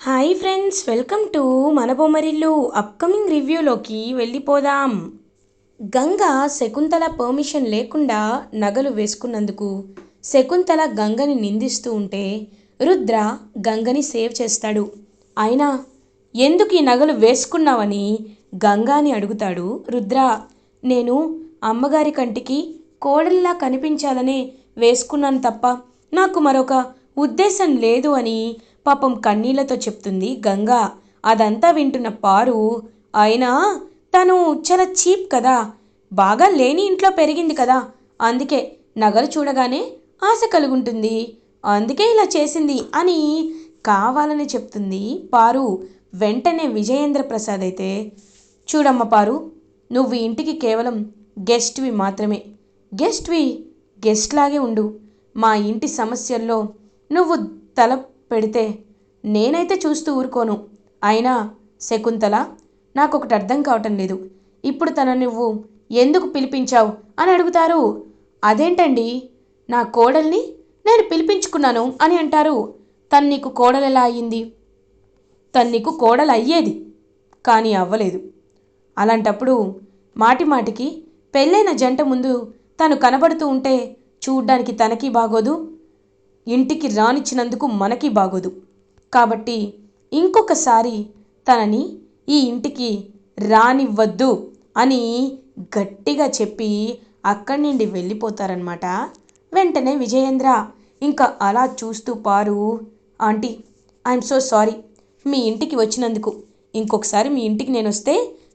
Hi friends welcome to మన Bommarillu upcoming రివ్యూలోకి వెళ్ళిపోదాం. Ganga Shakuntala permission లేకుండా నగలు వేసుకున్నందుకు శకుంతల గంగని నిందిస్తూ ఉంటే రుద్ర గంగని సేవ్ చేస్తాడు. అయినా ఎందుకు ఈ నగలు వేసుకున్నావని గంగాని అడుగుతాడు రుద్ర. నేను అమ్మగారి కంటికి కోడల్లా కనిపించాలనే వేసుకున్నాను తప్ప నాకు మరొక ఉద్దేశం లేదు అని పాపం కన్నీళ్ళతో చెప్తుంది గంగా. అదంతా వింటున్న పారు అయినా తను చాలా చీప్ కదా. బాగా లేని ఇంట్లో పెరిగింది కదా. అందుకే నగలు చూడగానే ఆశ కలుగుంటుంది. అందుకే ఇలా చేసింది అని కావాలని చెప్తుంది పారు. వెంటనే విజయేంద్ర ప్రసాద్ అయితే చూడమ్మ పారు నువ్వు ఇంటికి కేవలం గెస్ట్వి మాత్రమే. గెస్ట్వి గెస్ట్ లాగే ఉండు. మా ఇంటి సమస్యల్లో నువ్వు తల పెడితే నేనైతే చూస్తూ ఊరుకోను. అయినా శకుంతల నాకు ఒకటి అర్థం కావటం లేదు. ఇప్పుడు తన నువ్వు ఎందుకు పిలిపించావు అని అడుగుతారు. అదేంటండి? నా కోడల్ని నేను పిలిపించుకున్నాను అని అంటారు. తను నీకు కోడలు ఎలా అయ్యింది? తను నీకు కోడలు అయ్యేది కానీ అవ్వలేదు. అలాంటప్పుడు మాటి మాటికి పెళ్ళైన జంట ముందు తను కనబడుతూ ఉంటే చూడ్డానికి తనకి బాగోదు ఇంటికి రానిచ్చినందుకు మనకి బాగోదు. కాబట్టి ఇంకొకసారి తనని ఈ ఇంటికి రానివ్వద్దు అని గట్టిగా చెప్పి అక్కడి నుండి వెళ్ళిపోతారనమాట వెంటనే విజయేంద్ర ఇంకా అలా చూస్తూ Paru aunty I'm so sorry మీ ఇంటికి వచ్చినందుకు. ఇంకొకసారి మీ ఇంటికి నేను వస్తే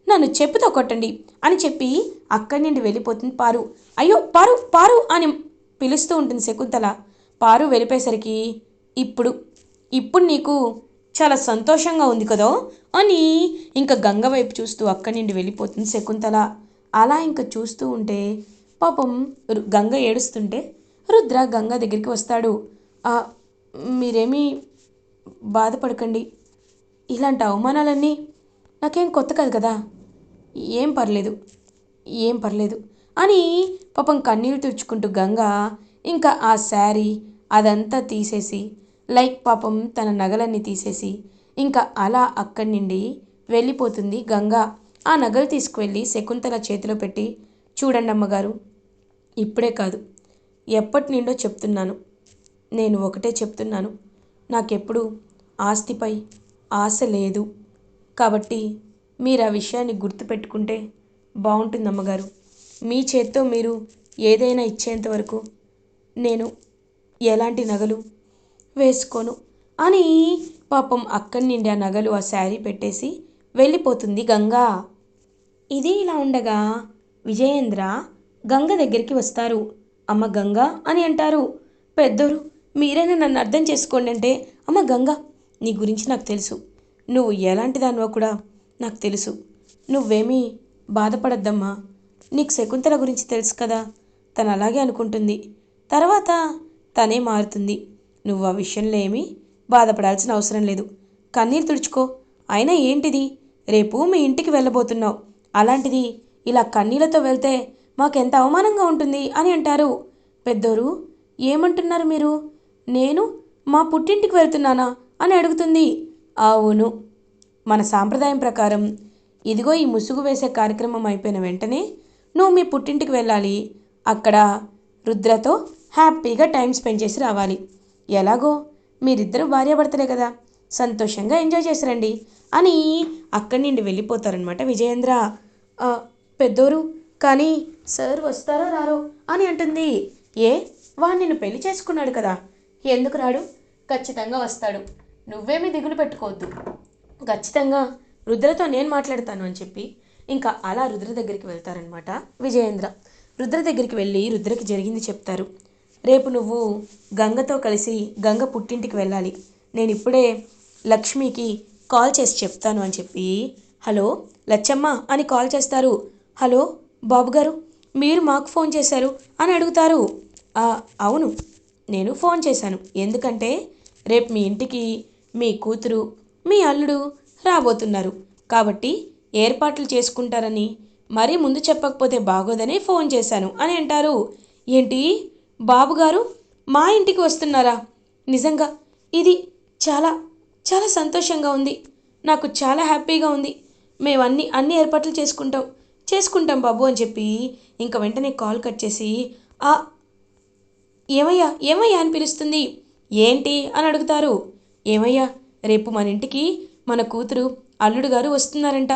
నన్ను చెప్పుతో కొట్టండి అని చెప్పి అక్కడి నుండి వెళ్ళిపోతుంది పారు. అయ్యో పారు పారు అని పిలుస్తూ ఉంటుంది శకుంతల. పారు వెళ్ళిపోయేసరికి ఇప్పుడు ఇప్పుడు నీకు చాలా సంతోషంగా ఉంది కదో? అని ఇంకా గంగ వైపు చూస్తూ అక్కడి నుండి వెళ్ళిపోతుంది శకుంతల. అలా ఇంకా చూస్తూ ఉంటే పాపం రు- గంగ ఏడుస్తుంటే రుద్ర గంగ దగ్గరికి వస్తాడు. మీరేమీ బాధపడకండి. ఇలాంటి అవమానాలన్నీ నాకేం కొత్త కాదు కదా. ఏం పర్లేదు ఏం పర్లేదు అని పాపం కన్నీళ్ళు తుడుచుకుంటూ గంగ ఇంకా ఆ శారీ అదంతా తీసేసి లైక్ పాపం తన నగలన్నీ తీసేసి ఇంకా అలా అక్కడి నుండి వెళ్ళిపోతుంది గంగా. ఆ నగలు తీసుకువెళ్ళి శకుంతల చేతిలో పెట్టి చూడండి అమ్మగారు ఇప్పుడే కాదు ఎప్పటి నుండో చెప్తున్నాను నేను ఒకటే చెప్తున్నాను నాకెప్పుడు ఆస్తిపై ఆశ లేదు. కాబట్టి మీరు ఆ విషయాన్ని గుర్తుపెట్టుకుంటే బాగుంటుంది అమ్మగారు. మీ చేత్తో మీరు ఏదైనా ఇచ్చేంత వరకు నేను ఎలాంటి నగలు వేసుకోను? అని పాపం అక్కడి నుండి ఆ నగలు ఆ శారీ పెట్టేసి వెళ్ళిపోతుంది గంగా. ఇది ఇలా ఉండగా విజయేంద్ర గంగ దగ్గరికి వస్తారు. అమ్మ గంగ అని అంటారు. పెద్దోరు మీరైనా నన్ను అర్థం చేసుకోండి అంటే అమ్మ గంగ నీ గురించి నాకు తెలుసు. నువ్వు ఎలాంటి దానివో కూడా నాకు తెలుసు. నువ్వేమీ బాధపడద్దమ్మా. నీకు శకుంతల గురించి తెలుసు కదా. తను అలాగే అనుకుంటుంది. తర్వాత తనే మారుతుంది. నువ్వు ఆ విషయంలో ఏమీ బాధపడాల్సిన అవసరం లేదు. కన్నీరు తుడుచుకో. అయినా ఏంటిది? రేపు మీ ఇంటికి వెళ్ళబోతున్నావు. అలాంటిది ఇలా కన్నీళ్ళతో వెళ్తే మాకెంత అవమానంగా ఉంటుంది అని అంటారు. పెద్దోరు ఏమంటున్నారు మీరు? నేను మా పుట్టింటికి వెళ్తున్నానా అని అడుగుతుంది. అవును. మన సాంప్రదాయం ప్రకారం ఇదిగో ఈ ముసుగు వేసే కార్యక్రమం అయిపోయిన వెంటనే నువ్వు మీ పుట్టింటికి వెళ్ళాలి. అక్కడ రుద్రతో హ్యాపీగా టైం స్పెండ్ చేసి రావాలి. ఎలాగో? మీరిద్దరు భార్యాభర్తలే కదా. సంతోషంగా ఎంజాయ్ చేసి రండి అని అక్కడి నుండి వెళ్ళిపోతారనమాట విజయేంద్ర. పెద్దోరు కానీ సార్ వస్తారో రారో? అని అంటుంది. ఏ? వాడు నిన్ను పెళ్ళి చేసుకున్నాడు కదా. ఎందుకు రాడు? ఖచ్చితంగా వస్తాడు. నువ్వేమీ దిగులు పెట్టుకోవద్దు. ఖచ్చితంగా. రుద్రతో నేను మాట్లాడతాను అని చెప్పి ఇంకా అలా రుద్ర దగ్గరికి వెళ్తారనమాట విజయేంద్ర. రుద్ర దగ్గరికి వెళ్ళి రుద్రకి జరిగింది చెప్తారు. రేపు నువ్వు గంగతో కలిసి గంగ పుట్టింటికి వెళ్ళాలి. నేను ఇప్పుడే లక్ష్మికి కాల్ చేసి చెప్తాను అని చెప్పి హలో లచ్చమ్మ అని కాల్ చేస్తారు. హలో బాబు గారు మీరు మాకు ఫోన్ చేశారు అని అడుగుతారు. అవును నేను ఫోన్ చేశాను. ఎందుకంటే రేపు మీ ఇంటికి మీ కూతురు మీ అల్లుడు రాబోతున్నారు. కాబట్టి ఏర్పాట్లు చేసుకుంటారని మరీ ముందు చెప్పకపోతే బాగోదని ఫోన్ చేశాను అని అంటారు. ఏంటి? బాబుగారు మా ఇంటికి వస్తున్నారా? నిజంగా ఇది చాలా చాలా సంతోషంగా ఉంది. నాకు చాలా హ్యాపీగా ఉంది. మేము అన్ని అన్ని ఏర్పాట్లు చేసుకుంటాం. చేసుకుంటాం బాబు అని చెప్పి ఇంకా వెంటనే కాల్ కట్ చేసి ఆ ఏమయ్యా ఏమయ్యా? అని పిలుస్తుంది. ఏంటి? అని అడుగుతారు. ఏమయ్యా రేపు మన ఇంటికి మన కూతురు అల్లుడు గారు వస్తున్నారంట.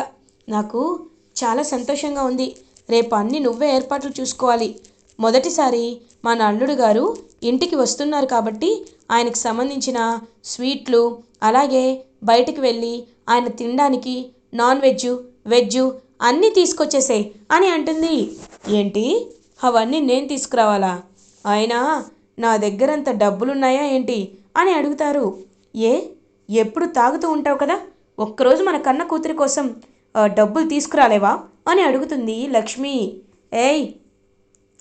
నాకు చాలా సంతోషంగా ఉంది. రేపు అన్ని నువ్వే ఏర్పాట్లు చూసుకోవాలి. మొదటిసారి మన నల్లుడు గారు ఇంటికి వస్తున్నారు కాబట్టి ఆయనకు సంబంధించిన స్వీట్లు అలాగే బయటికి వెళ్ళి ఆయన తినడానికి నాన్ వెజ్ వెజ్ అన్నీ తీసుకొచ్చేసేయ్ అని అంటుంది. ఏంటి? అవన్నీ నేను తీసుకురావాలా? అయినా నా దగ్గర అంత డబ్బులున్నాయా ఏంటి? అని అడుగుతారు. ఏ? ఎప్పుడు తాగుతూ ఉంటావు కదా? ఒక్కరోజు మన కన్న కూతురి కోసం డబ్బులు తీసుకురాలేవా? అని అడుగుతుంది లక్ష్మి. ఏయ్!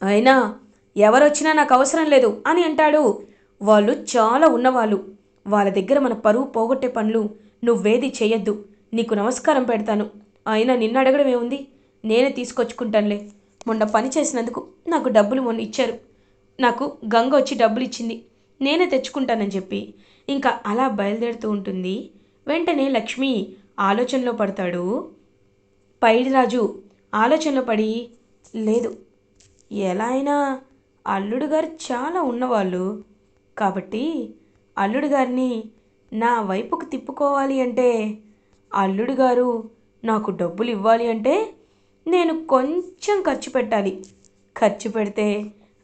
అయినా ఎవరొచ్చినా నాకు అవసరం లేదు అని అంటాడు. వాళ్ళు చాలా ఉన్నవాళ్ళు. వాళ్ళ దగ్గర మన పరువు పోగొట్టే పనులు నువ్వేది చేయొద్దు నీకు నమస్కారం పెడతాను. అయినా నిన్న అడగడం ఏముంది? నేనే తీసుకొచ్చుకుంటానులే. మొన్న పని చేసినందుకు నాకు డబ్బులు మొన్న ఇచ్చారు. నాకు గంగ వచ్చి డబ్బులు ఇచ్చింది. నేనే తెచ్చుకుంటానని చెప్పి ఇంకా అలా బయలుదేరుతూ ఉంటుంది. వెంటనే లక్ష్మి ఆలోచనలో పడతాడు. పైడిరాజు ఆలోచనలో పడి లేదు ఎలా అయినా అల్లుడు గారు చాలా ఉన్నవాళ్ళు. కాబట్టి అల్లుడు గారిని నా వైపుకు తిప్పుకోవాలి అంటే అల్లుడు గారు నాకు డబ్బులు ఇవ్వాలి అంటే నేను కొంచెం ఖర్చు పెట్టాలి. ఖర్చు పెడితే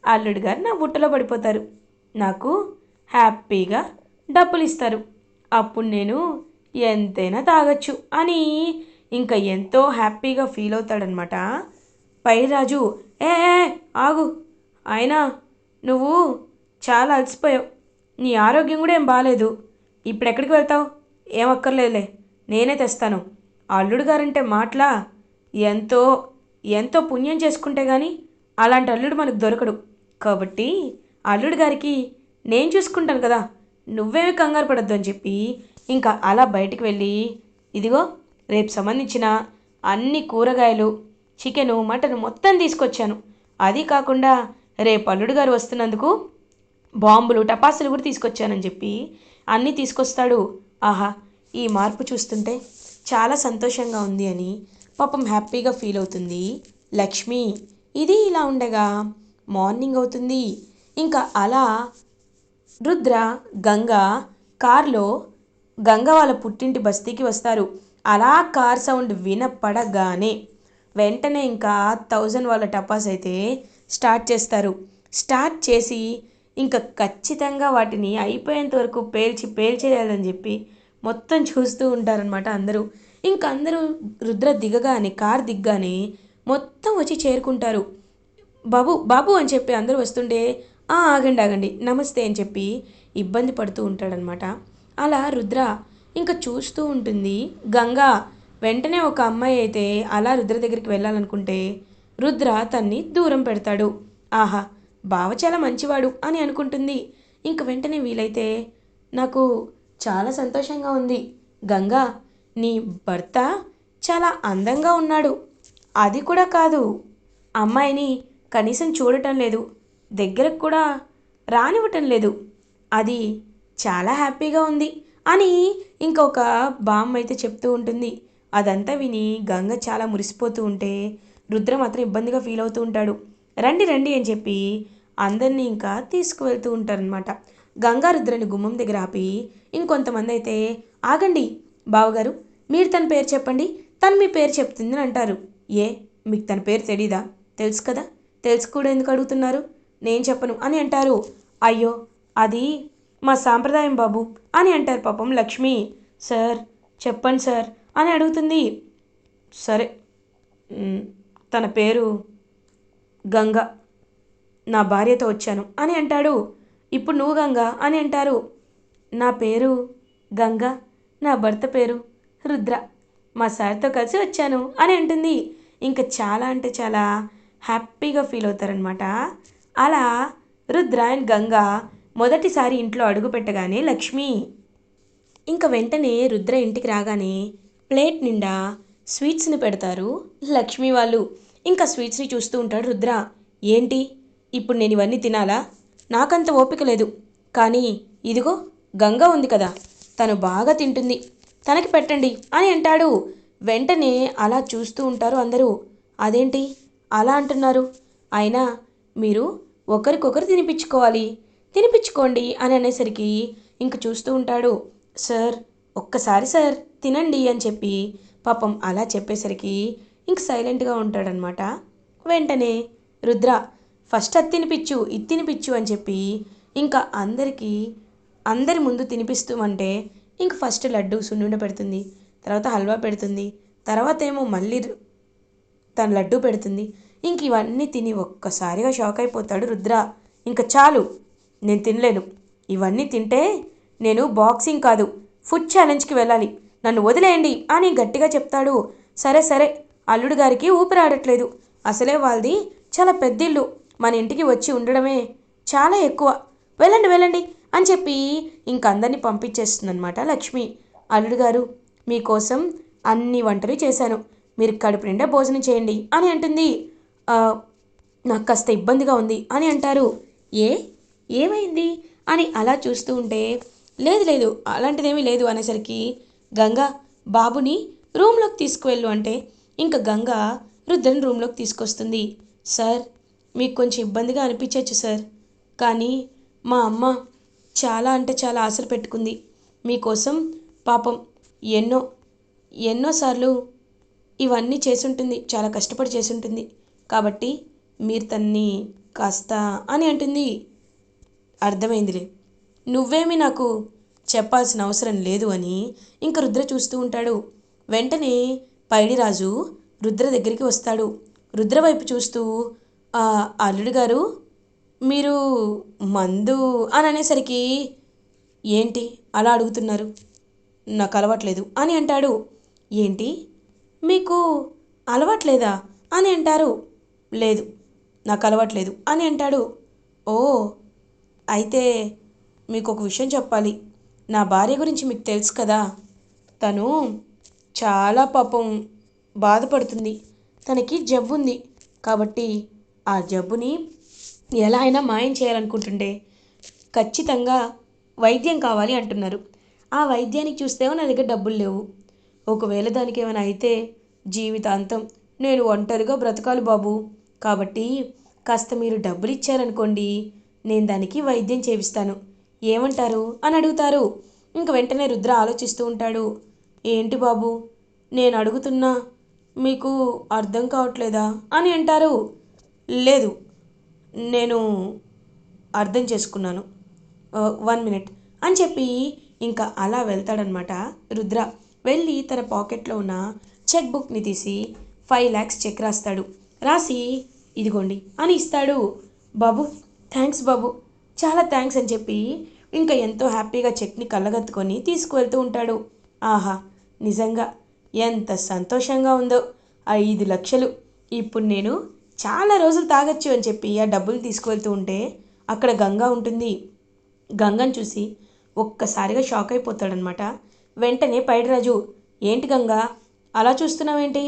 అల్లుడు గారు నా బుట్టలో పడిపోతారు. నాకు హ్యాపీగా డబ్బులు ఇస్తారు. అప్పుడు నేను ఎంతైనా తాగొచ్చు అని ఇంకా ఎంతో హ్యాపీగా ఫీల్ అవుతాడనమాట పైరాజు ఏ ఏ, ఆగు. అయినా నువ్వు చాలా అలసిపోయావు. నీ ఆరోగ్యం కూడా ఏం బాగాలేదు ఇప్పుడు ఎక్కడికి వెళ్తావు? ఏం అక్కర్లేదులే. నేనే తెస్తాను. అల్లుడు గారంటే మాటలా ఎంతో ఎంతో పుణ్యం చేసుకుంటే కానీ అలాంటి అల్లుడు మనకు దొరకడు. కాబట్టి అల్లుడు గారికి నేను చూసుకుంటాను కదా. నువ్వేమి కంగారు పడద్దు అని చెప్పి ఇంకా అలా బయటికి వెళ్ళి ఇదిగో రేపు సంబంధించిన అన్ని కూరగాయలు చికెను మటన్ మొత్తం తీసుకొచ్చాను. అది కాకుండా రేపు అల్లుడు గారు వస్తున్నందుకు బాంబులు టపాసులు కూడా తీసుకొచ్చానని చెప్పి అన్నీ తీసుకొస్తాడు. ఆహా ఈ మార్పు చూస్తుంటే చాలా సంతోషంగా ఉంది అని పాపం హ్యాపీగా ఫీల్ అవుతుంది లక్ష్మి. ఇది ఇలా ఉండగా మార్నింగ్ అవుతుంది. ఇంకా అలా రుద్ర గంగ కార్లో గంగ వాళ్ళ పుట్టింటి బస్తీకి వస్తారు. అలా కార్ సౌండ్ వినపడగానే వెంటనే ఇంకా థౌజండ్ వాళ్ళ టపాస్ అయితే స్టార్ట్ చేస్తారు. స్టార్ట్ చేసి ఇంకా ఖచ్చితంగా వాటిని అయిపోయేంత వరకు పేల్చి పేల్చేయాలని చెప్పి మొత్తం చూస్తూ ఉంటారనమాట అందరూ. ఇంకా అందరూ రుద్ర దిగగానే కార్ దిగ్గానే మొత్తం వచ్చి చేరుకుంటారు. బాబు బాబు అని చెప్పి అందరూ వస్తుంటే "ఆ, ఆగండి ఆగండి నమస్తే అని చెప్పి ఇబ్బంది పడుతూ ఉంటాడనమాట అలా రుద్ర ఇంకా చూస్తూ ఉంటుంది. గంగా వెంటనే ఒక అమ్మాయి అయితే అలా రుద్ర దగ్గరికి వెళ్ళాలనుకుంటే రుద్ర తన్ని దూరం పెడతాడు. ఆహా బావ చాలా మంచివాడు అని అనుకుంటుంది. ఇంక వెంటనే వీలైతే నాకు చాలా సంతోషంగా ఉంది. గంగా నీ భర్త చాలా అందంగా ఉన్నాడు. అది కూడా కాదు అమ్మాయిని కనీసం చూడటం లేదు. దగ్గరకు కూడా రానివ్వటం లేదు. అది చాలా హ్యాపీగా ఉంది అని ఇంకొక బామ్మ అయితే చెప్తూ ఉంటుంది. అదంతా విని గంగ చాలా మురిసిపోతూ ఉంటే రుద్ర మాత్రం ఇబ్బందిగా ఫీల్ అవుతూ ఉంటాడు. రండి రండి అని చెప్పి అందరినీ ఇంకా తీసుకువెళ్తూ ఉంటారనమాట గంగా రుద్రని గుమ్మం దగ్గర ఆపి ఇంకొంతమంది అయితే ఆగండి బావగారు మీరు తన పేరు చెప్పండి తను మీ పేరు చెప్తుందని అంటారు. ఏ మీకు తన పేరు తెలీదా? తెలుసు కదా? తెలుసు కూడా ఎందుకు అడుగుతున్నారు? నేను చెప్పను అని అంటారు. అయ్యో అది మా సాంప్రదాయం బాబు అని అంటారు పాపం లక్ష్మి. సార్ చెప్పండి సార్ అని అడుగుతుంది. సరే తన పేరు గంగ. నా భార్యతో వచ్చాను. అని అంటాడు. ఇప్పుడు నువ్వు గంగ అని అంటారు. నా పేరు గంగ. నా భర్త పేరు రుద్ర. మా సార్తో కలిసి వచ్చాను అని అంటుంది. ఇంకా చాలా అంటే చాలా హ్యాపీగా ఫీల్ అవుతారనమాట అలా రుద్ర అండ్ గంగ మొదటిసారి ఇంట్లో అడుగు పెట్టగానే లక్ష్మి ఇంకా వెంటనే రుద్ర ఇంటికి రాగానే ప్లేట్ నిండా స్వీట్స్ని పెడతారు. లక్ష్మి వాళ్ళు ఇంకా స్వీట్స్ని చూస్తూ ఉంటాడు రుద్ర. ఏంటి? ఇప్పుడు నేను ఇవన్నీ తినాలా? నాకంత ఓపిక లేదు. కానీ ఇదిగో గంగ ఉంది కదా. తను బాగా తింటుంది. తనకి పెట్టండి అని అంటాడు. వెంటనే అలా చూస్తూ ఉంటారు అందరూ. అదేంటి? అలా అంటున్నారు. అయినా మీరు ఒకరికొకరు తినిపించుకోవాలి. తినిపించుకోండి అని అనేసరికి ఇంక చూస్తూ ఉంటాడు. సార్ ఒక్కసారి సార్ తినండి అని చెప్పి పాపం అలా చెప్పేసరికి ఇంక సైలెంట్గా ఉంటాడనమాట. వెంటనే రుద్ర ఫస్ట్ అది తినిపించు ఇది తినిపించు అని చెప్పి ఇంకా అందరికీ అందరి ముందు తినిపిస్తూ అంటే ఇంక ఫస్ట్ లడ్డు సున్నుండ పెడుతుంది తర్వాత హల్వా పెడుతుంది తర్వాత ఏమో మళ్ళీ తన లడ్డు పెడుతుంది. ఇంక ఇవన్నీ తిని ఒక్కసారిగా షాక్ అయిపోతాడు రుద్ర. ఇంకా చాలు నేను తినలేను. ఇవన్నీ తింటే నేను బాక్సింగ్ కాదు ఫుడ్ ఛాలెంజ్కి వెళ్ళాలి. నన్ను వదిలేయండి అని గట్టిగా చెప్తాడు. సరే సరే అల్లుడు గారికి ఊపిరాడట్లేదు. అసలే వాళ్ళది చాలా పెద్దిల్లు. మన ఇంటికి వచ్చి ఉండడమే చాలా ఎక్కువ. వెళ్ళండి వెళ్ళండి అని చెప్పి ఇంకందరినీ పంపించేస్తుందనమాట లక్ష్మి. అల్లుడు గారు మీకోసం అన్ని వంటలు చేశాను. మీరు కడుపు నిండా భోజనం చేయండి అని అంటుంది. నాకు కాస్త ఇబ్బందిగా ఉంది అని అంటారు. ఏ? ఏమైంది? అని అలా చూస్తూ ఉంటే లేదు లేదు అలాంటిదేమీ లేదు అనేసరికి గంగ బాబుని రూమ్లోకి తీసుకువెళ్ళు అంటే ఇంకా గంగ రుద్రని రూమ్లోకి తీసుకొస్తుంది. సార్ మీకు కొంచెం ఇబ్బందిగా అనిపించవచ్చు సార్. కానీ మా అమ్మ చాలా అంటే చాలా ఆశలు పెట్టుకుంది. మీకోసం పాపం ఎన్నో ఎన్నోసార్లు ఇవన్నీ చేసుంటుంది చాలా కష్టపడి చేసుంటుంది. కాబట్టి మీరు తన్ని కాస్త అని అంటుంది. అర్థమైందిలే. నువ్వేమి నాకు చెప్పాల్సిన అవసరం లేదు అని ఇంక రుద్ర చూస్తూ ఉంటాడు. వెంటనే పైడిరాజు రుద్ర దగ్గరికి వస్తాడు. రుద్ర వైపు చూస్తూ అల్లుడు గారు మీరు మందు అని అనేసరికి ఏంటి అలా అడుగుతున్నారు? నాకు అలవాట్లేదు అని అంటాడు. ఏంటి? మీకు అలవాట్లేదా? అని అంటారు. లేదు నాకు అలవాట్లేదు అని అంటాడు. ఓ అయితే మీకు ఒక విషయం చెప్పాలి. నా భార్య గురించి మీకు తెలుసు కదా. తను చాలా పాపం బాధపడుతుంది. తనకి జబ్బు ఉంది. కాబట్టి ఆ జబ్బుని ఎలా అయినా మాయం చేయాలనుకుంటుండే ఖచ్చితంగా వైద్యం కావాలి అంటున్నారు. ఆ వైద్యానికి చూస్తేమో నా దగ్గర డబ్బులు లేవు. ఒకవేళ దానికి ఏమైనా అయితే జీవితాంతం నేను ఒంటరిగా బ్రతకాలి బాబు. కాబట్టి కాస్త మీరు డబ్బులు ఇచ్చారనుకోండి నేను దానికి వైద్యం చేపిస్తాను ఏమంటారు? అని అడుగుతారు. ఇంక వెంటనే రుద్ర ఆలోచిస్తూ ఉంటాడు. ఏంటి బాబు? నేను అడుగుతున్నా మీకు అర్థం కావట్లేదా? అని అంటారు. లేదు నేను అర్థం చేసుకున్నాను. వన్ మినిట్ అని చెప్పి ఇంకా అలా వెళ్తాడనమాట రుద్ర. వెళ్ళి తన పాకెట్లో ఉన్న చెక్ బుక్ని తీసి ఫైవ్ ల్యాక్స్ చెక్ రాస్తాడు. రాసి ఇదిగోండి అని ఇస్తాడు. బాబు థ్యాంక్స్ బాబు. చాలా థ్యాంక్స్ అని చెప్పి ఇంకా ఎంతో హ్యాపీగా చెక్ని కళ్ళగత్తుకొని తీసుకువెళ్తూ ఉంటాడు. ఆహా నిజంగా ఎంత సంతోషంగా ఉందో. ఐదు లక్షలు. ఇప్పుడు నేను చాలా రోజులు తాగొచ్చు అని చెప్పి ఆ డబ్బులు తీసుకువెళ్తూ ఉంటే అక్కడ గంగా ఉంటుంది. గంగను చూసి ఒక్కసారిగా షాక్ అయిపోతాడనమాట వెంటనే పైడిరాజు ఏంటి గంగా? అలా చూస్తున్నావేంటి?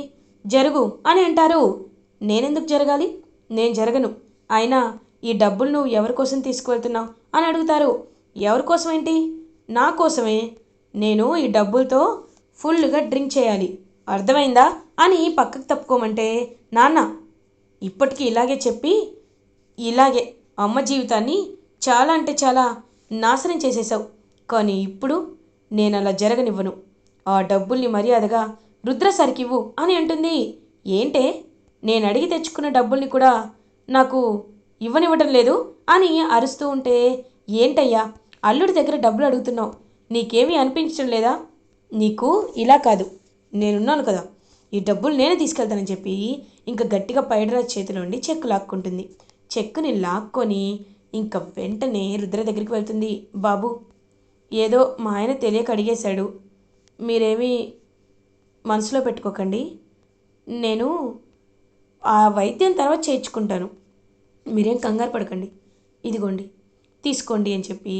జరుగు అని అంటారు. నేనెందుకు జరగాలి? నేను జరగను. అయినా ఈ డబ్బులు నువ్వు ఎవరి కోసం తీసుకువెళ్తున్నావు? అని అడుగుతారు. ఎవరి కోసం ఏంటి నా కోసమే. నేను ఈ డబ్బులతో ఫుల్గా డ్రింక్ చేయాలి. అర్థమైందా? అని పక్కకు తప్పుకోమంటే నాన్న ఇప్పటికీ ఇలాగే చెప్పి ఇలాగే అమ్మ జీవితాన్ని చాలా అంటే చాలా నాశనం చేసేసావు కానీ ఇప్పుడు నేను అలా జరగనివ్వను. ఆ డబ్బుల్ని మర్యాదగా రుద్ర సరికివ్వు అని అంటుంది. ఏంటే? నేను అడిగి తెచ్చుకున్న డబ్బుల్ని కూడా నాకు ఇవ్వనివ్వటం లేదు అని అరుస్తూ ఉంటే ఏంటయ్యా అల్లుడి దగ్గర డబ్బులు అడుగుతున్నావు. నీకేమీ అనిపించడం లేదా? నీకు ఇలా కాదు. నేనున్నాను కదా. ఈ డబ్బులు నేనే తీసుకెళ్తానని చెప్పి ఇంకా గట్టిగా పైడరాజ్ చేతిలోండి చెక్కు లాక్కుంటుంది. చెక్కుని లాక్కొని ఇంకా వెంటనే రుద్ర దగ్గరికి వెళ్తుంది. బాబు ఏదో మా ఆయన తెలియక అడిగేశాడు. మీరేమీ మనసులో పెట్టుకోకండి. నేను ఆ వైద్యం తర్వాత చేర్చుకుంటాను మీరేం కంగారు పడకండి. ఇదిగోండి తీసుకోండి అని చెప్పి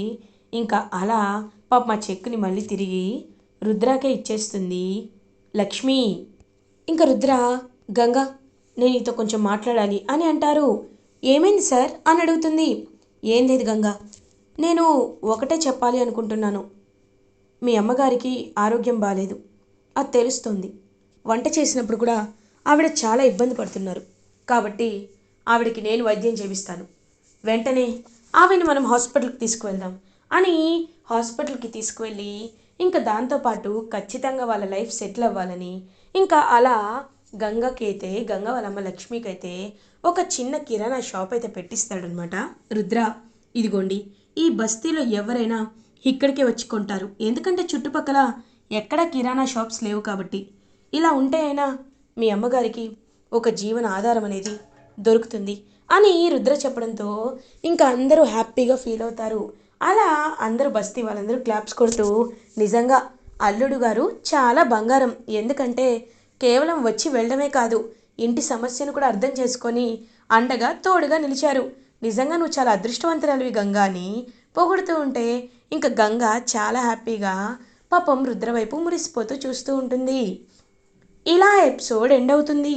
ఇంకా అలా పాప మా చెక్కుని మళ్ళీ తిరిగి రుద్రాకే ఇచ్చేస్తుంది. లక్ష్మి ఇంకా రుద్ర గంగా నేను నీతో కొంచెం మాట్లాడాలి అని అంటారు. ఏమైంది సార్ అని అడుగుతుంది. ఏం లేదు గంగా నేను ఒకటే చెప్పాలి అనుకుంటున్నాను. మీ అమ్మగారికి ఆరోగ్యం బాగాలేదు అది తెలుస్తుంది. వంట చేసినప్పుడు కూడా ఆవిడ చాలా ఇబ్బంది పడుతున్నారు. కాబట్టి ఆవిడకి నేను వైద్యం చేపిస్తాను. వెంటనే ఆవిడని మనం హాస్పిటల్కి తీసుకువెళ్దాం అని హాస్పిటల్కి తీసుకువెళ్ళి ఇంకా దాంతోపాటు ఖచ్చితంగా వాళ్ళ లైఫ్ సెటిల్ అవ్వాలని ఇంకా అలా గంగకైతే గంగ వాళ్ళమ్మ లక్ష్మికైతే ఒక చిన్న కిరాణా షాప్ అయితే పెట్టిస్తాడనమాట రుద్ర ఇదిగోండి ఈ బస్తీలో ఎవరైనా ఇక్కడికే వచ్చి కొంటారు. ఎందుకంటే చుట్టుపక్కల ఎక్కడ కిరాణా షాప్స్ లేవు కాబట్టి. ఇలా ఉంటే అయినా మీ అమ్మగారికి ఒక జీవన ఆధారం అనేది దొరుకుతుంది అని రుద్ర చెప్పడంతో ఇంకా అందరూ హ్యాపీగా ఫీల్ అవుతారు. అలా అందరూ బస్తీ వాళ్ళందరూ క్లాప్స్ కొడుతూ నిజంగా అల్లుడు గారు చాలా బంగారం. ఎందుకంటే కేవలం వచ్చి వెళ్ళడమే కాదు ఇంటి సమస్యను కూడా అర్థం చేసుకొని అండగా తోడుగా నిలిచారు. నిజంగా నువ్వు చాలా అదృష్టవంతురాలివి గంగా అని పొగుడుతూ ఉంటే ఇంకా గంగ చాలా హ్యాపీగా పాపం రుద్ర వైపు మురిసిపోతూ చూస్తూ ఉంటుంది. ఇలా ఎపిసోడ్ ఎండ్ అవుతుంది.